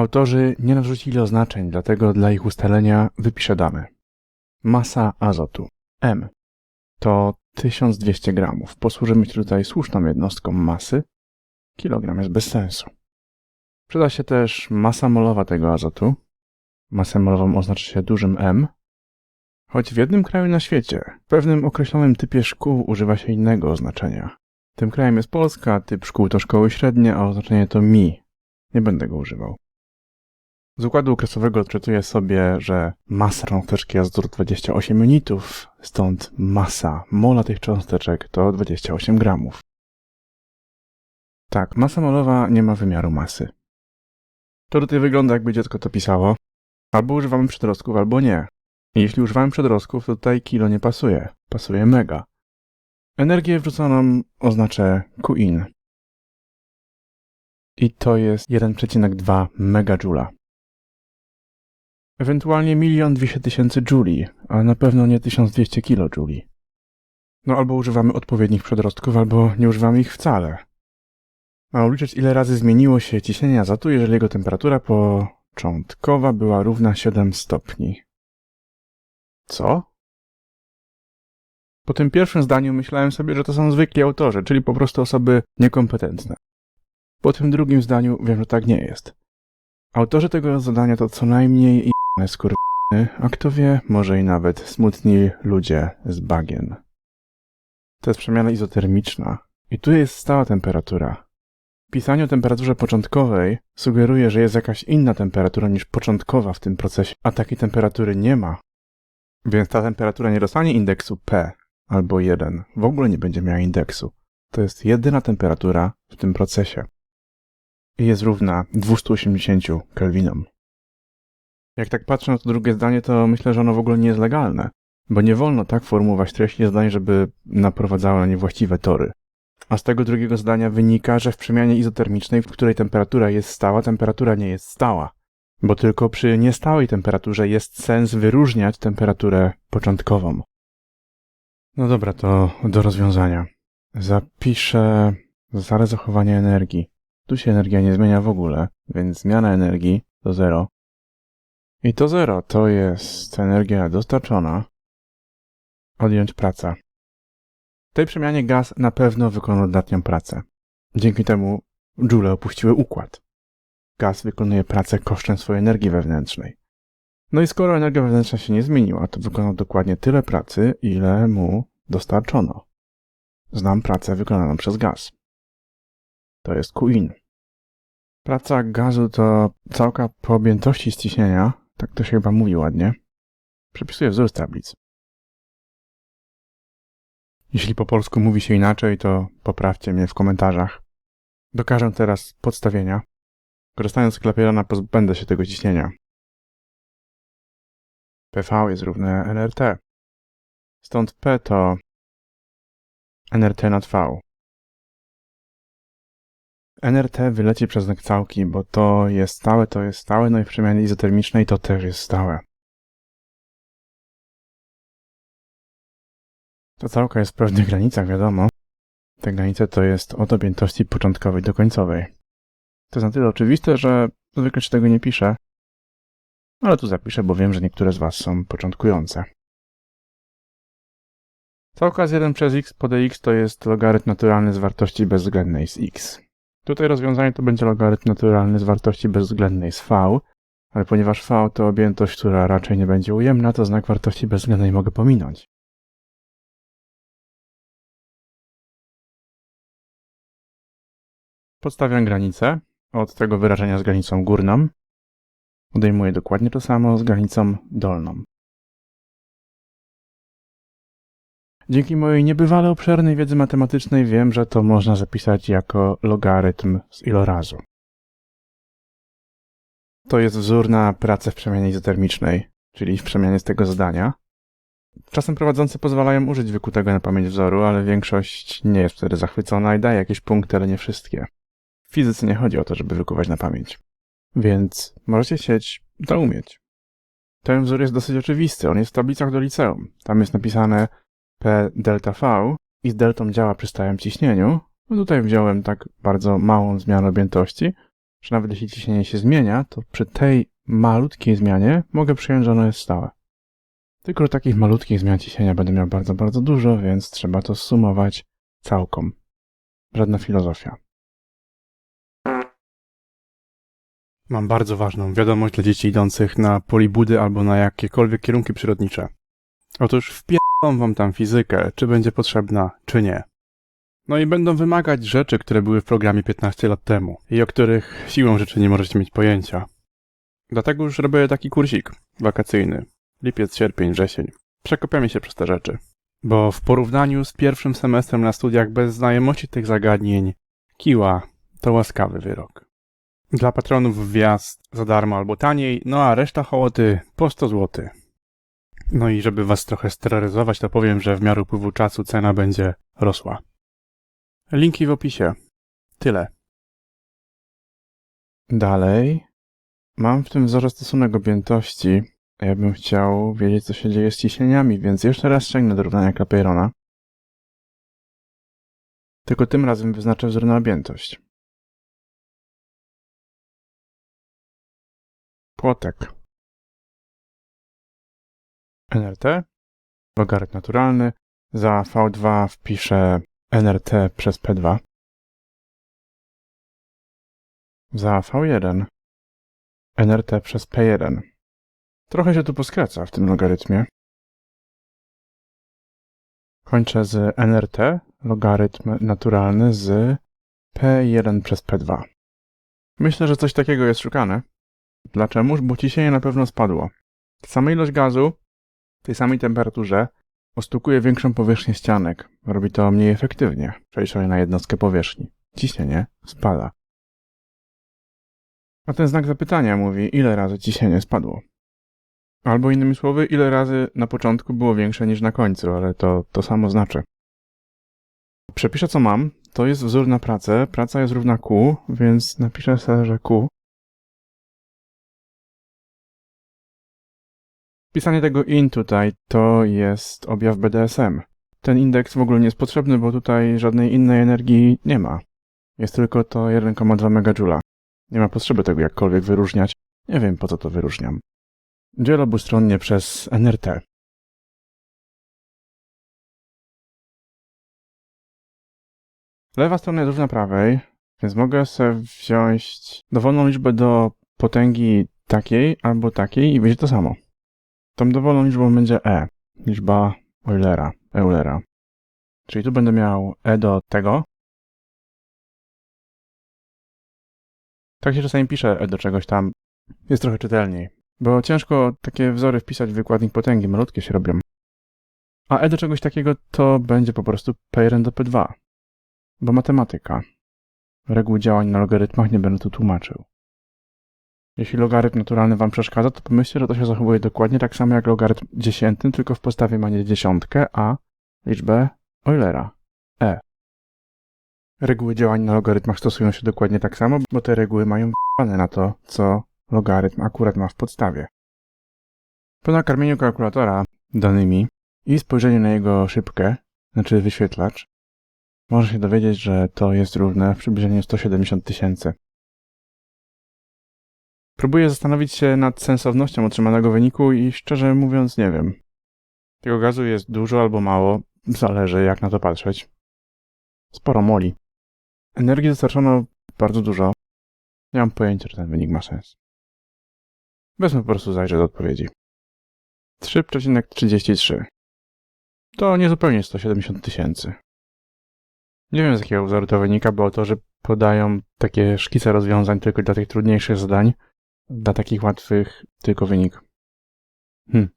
Autorzy nie narzucili oznaczeń, dlatego dla ich ustalenia wypiszę dane. Masa azotu M to 1200 gramów. Posłużymy się tutaj słuszną jednostką masy. Kilogram jest bez sensu. Przyda się też masa molowa tego azotu. Masę molową oznacza się dużym M. Choć w jednym kraju na świecie, w pewnym określonym typie szkół używa się innego oznaczenia. Tym krajem jest Polska, typ szkół to szkoły średnie, a oznaczenie to mi. Nie będę go używał. Z układu okresowego odczytuję sobie, że masa cząsteczki to 28 unitów, stąd masa mola tych cząsteczek to 28 gramów. Tak, masa molowa nie ma wymiaru masy. To tutaj wygląda jakby dziecko to pisało. Albo używamy przedrostków, albo nie. Jeśli używamy przedrostków, to tutaj kilo nie pasuje. Pasuje mega. Energię wrzuconą oznaczę Qin. I to jest 1,2 megajoula. Ewentualnie milion dwieście tysięcy jouli, a na pewno nie 1200 kilojouli. No albo używamy odpowiednich przedrostków, albo nie używamy ich wcale. Ma obliczyć ile razy zmieniło się ciśnienie azotu, jeżeli jego temperatura początkowa była równa 7 stopni. Co? Po tym pierwszym zdaniu myślałem sobie, że to są zwykli autorzy, czyli po prostu osoby niekompetentne. Po tym drugim zdaniu wiem, że tak nie jest. Autorzy tego zadania to co najmniej skurwyny, a kto wie, może i nawet smutni ludzie z bagien. To jest przemiana izotermiczna. I tu jest stała temperatura. Pisanie o temperaturze początkowej sugeruje, że jest jakaś inna temperatura niż początkowa w tym procesie, a takiej temperatury nie ma. Więc ta temperatura nie dostanie indeksu P albo 1. W ogóle nie będzie miała indeksu. To jest jedyna temperatura w tym procesie. I jest równa 280 Kelvinom. Jak tak patrzę na to drugie zdanie, to myślę, że ono w ogóle nie jest legalne, bo nie wolno tak formułować treści zdań, żeby naprowadzało na niewłaściwe tory. A z tego drugiego zdania wynika, że w przemianie izotermicznej, w której temperatura jest stała, temperatura nie jest stała. Bo tylko przy niestałej temperaturze jest sens wyróżniać temperaturę początkową. No dobra, to do rozwiązania. Zapiszę zasadę zachowania energii. Tu się energia nie zmienia w ogóle, więc zmiana energii to zero. I to zero to jest energia dostarczona. Odjąć praca. W tej przemianie gaz na pewno wykonał dodatnią pracę. Dzięki temu joule opuściły układ. Gaz wykonuje pracę kosztem swojej energii wewnętrznej. No i skoro energia wewnętrzna się nie zmieniła, to wykonał dokładnie tyle pracy, ile mu dostarczono. Znam pracę wykonaną przez gaz. To jest Qin. Praca gazu to całka po objętości ściśnienia, tak to się chyba mówi ładnie. Przepisuję wzór z tablic. Jeśli po polsku mówi się inaczej, to poprawcie mnie w komentarzach. Dokażę teraz podstawienia. Korzystając z klapierona pozbędę się tego ciśnienia. PV jest równe nRT. Stąd P to nRT nad V. nRT wyleci przez całki, bo to jest stałe, to jest stałe, no i w przemianie izotermicznej to też jest stałe. Ta całka jest w pewnych granicach, wiadomo. Te granice to jest od objętości początkowej do końcowej. To jest na tyle oczywiste, że zwykle się tego nie pisze, ale tu zapiszę, bo wiem, że niektóre z Was są początkujące. Całka z 1 przez x po dx to jest logarytm naturalny z wartości bezwzględnej z x. Tutaj rozwiązanie to będzie logarytm naturalny z wartości bezwzględnej z v, ale ponieważ v to objętość, która raczej nie będzie ujemna, to znak wartości bezwzględnej mogę pominąć. Podstawiam granicę od tego wyrażenia z granicą górną. Odejmuję dokładnie to samo z granicą dolną. Dzięki mojej niebywale obszernej wiedzy matematycznej wiem, że to można zapisać jako logarytm z ilorazu. To jest wzór na pracę w przemianie izotermicznej, czyli w przemianie z tego zadania. Czasem prowadzący pozwalają użyć wykutego na pamięć wzoru, ale większość nie jest wtedy zachwycona i daje jakieś punkty, ale nie wszystkie. W fizyce nie chodzi o to, żeby wykuwać na pamięć. Więc możecie chcieć to umieć. Ten wzór jest dosyć oczywisty, on jest w tablicach do liceum. Tam jest napisane P delta V i z deltą działa przy stałym ciśnieniu. No tutaj wziąłem tak bardzo małą zmianę objętości, że nawet jeśli ciśnienie się zmienia, to przy tej malutkiej zmianie mogę przyjąć, że ono jest stałe. Tylko, takich malutkich zmian ciśnienia będę miał bardzo, bardzo dużo, więc trzeba to sumować całką. Żadna filozofia. Mam bardzo ważną wiadomość dla dzieci idących na polibudy albo na jakiekolwiek kierunki przyrodnicze. Otóż wpierdolą wam tam fizykę, czy będzie potrzebna, czy nie. No i będą wymagać rzeczy, które były w programie 15 lat temu i o których siłą rzeczy nie możecie mieć pojęcia. Dlatego już robię taki kursik wakacyjny. Lipiec, sierpień, wrzesień. Przekopiamy się przez te rzeczy. Bo w porównaniu z pierwszym semestrem na studiach bez znajomości tych zagadnień, kiła to łaskawy wyrok. Dla patronów wjazd za darmo albo taniej, no a reszta hołoty po 100 zł. No i żeby was trochę steroryzować, to powiem, że w miarę upływu czasu cena będzie rosła. Linki w opisie. Tyle. Dalej. Mam w tym wzorze stosunek objętości. Ja bym chciał wiedzieć, co się dzieje z ciśnieniami, więc jeszcze raz sięgnę do równania Clapeyrona. Tylko tym razem wyznaczę wzór na objętość. Płotek. NRT. Logarytm naturalny. Za V2 wpiszę NRT przez P2. Za V1 NRT przez P1. Trochę się tu poskraca w tym logarytmie. Kończę z NRT, logarytm naturalny z P1 przez P2. Myślę, że coś takiego jest szukane. Dlaczegoż? Bo ciśnienie na pewno spadło. Sama ilość gazu w tej samej temperaturze ostukuje większą powierzchnię ścianek. Robi to mniej efektywnie, przeliczone na jednostkę powierzchni. Ciśnienie spada. A ten znak zapytania mówi, ile razy ciśnienie spadło. Albo innymi słowy, ile razy na początku było większe niż na końcu, ale to to samo znaczy. Przepiszę co mam. To jest wzór na pracę. Praca jest równa Q, więc napiszę sobie, że Q. Pisanie tego in tutaj to jest objaw BDSM. Ten indeks w ogóle nie jest potrzebny, bo tutaj żadnej innej energii nie ma. Jest tylko to 1,2 MJ. Nie ma potrzeby tego jakkolwiek wyróżniać. Nie wiem po co to wyróżniam. Dziel obustronnie przez NRT. Lewa strona jest równa prawej, więc mogę sobie wziąć dowolną liczbę do potęgi takiej albo takiej i będzie to samo. Tą dowolną liczbą będzie e, liczba Eulera, Eulera. Czyli tu będę miał e do tego. Tak się czasami pisze e do czegoś tam. Jest trochę czytelniej. Bo ciężko takie wzory wpisać w wykładnik potęgi, malutkie się robią. A e do czegoś takiego to będzie po prostu P1 do P2. Bo matematyka. Reguły działań na logarytmach nie będę tu tłumaczył. Jeśli logarytm naturalny Wam przeszkadza, to pomyślcie, że to się zachowuje dokładnie tak samo jak logarytm dziesiętny, tylko w podstawie ma nie dziesiątkę, a liczbę Eulera. E. Reguły działań na logarytmach stosują się dokładnie tak samo, bo te reguły mają w***ane na to, co logarytm akurat ma w podstawie. Po nakarmieniu kalkulatora danymi i spojrzeniu na jego szybkę, znaczy wyświetlacz, można się dowiedzieć, że to jest równe w przybliżeniu 170 tysięcy. Próbuję zastanowić się nad sensownością otrzymanego wyniku i szczerze mówiąc nie wiem. Tego gazu jest dużo albo mało, zależy jak na to patrzeć. Sporo moli. Energii dostarczono bardzo dużo. Nie mam pojęcia, czy ten wynik ma sens. Wezmę po prostu zajrzę do odpowiedzi. 3,33. To niezupełnie 170 tysięcy. Nie wiem z jakiego wzoru to wynika, bo autorzy podają takie szkice rozwiązań tylko dla tych trudniejszych zadań, dla takich łatwych tylko wynik. Hm.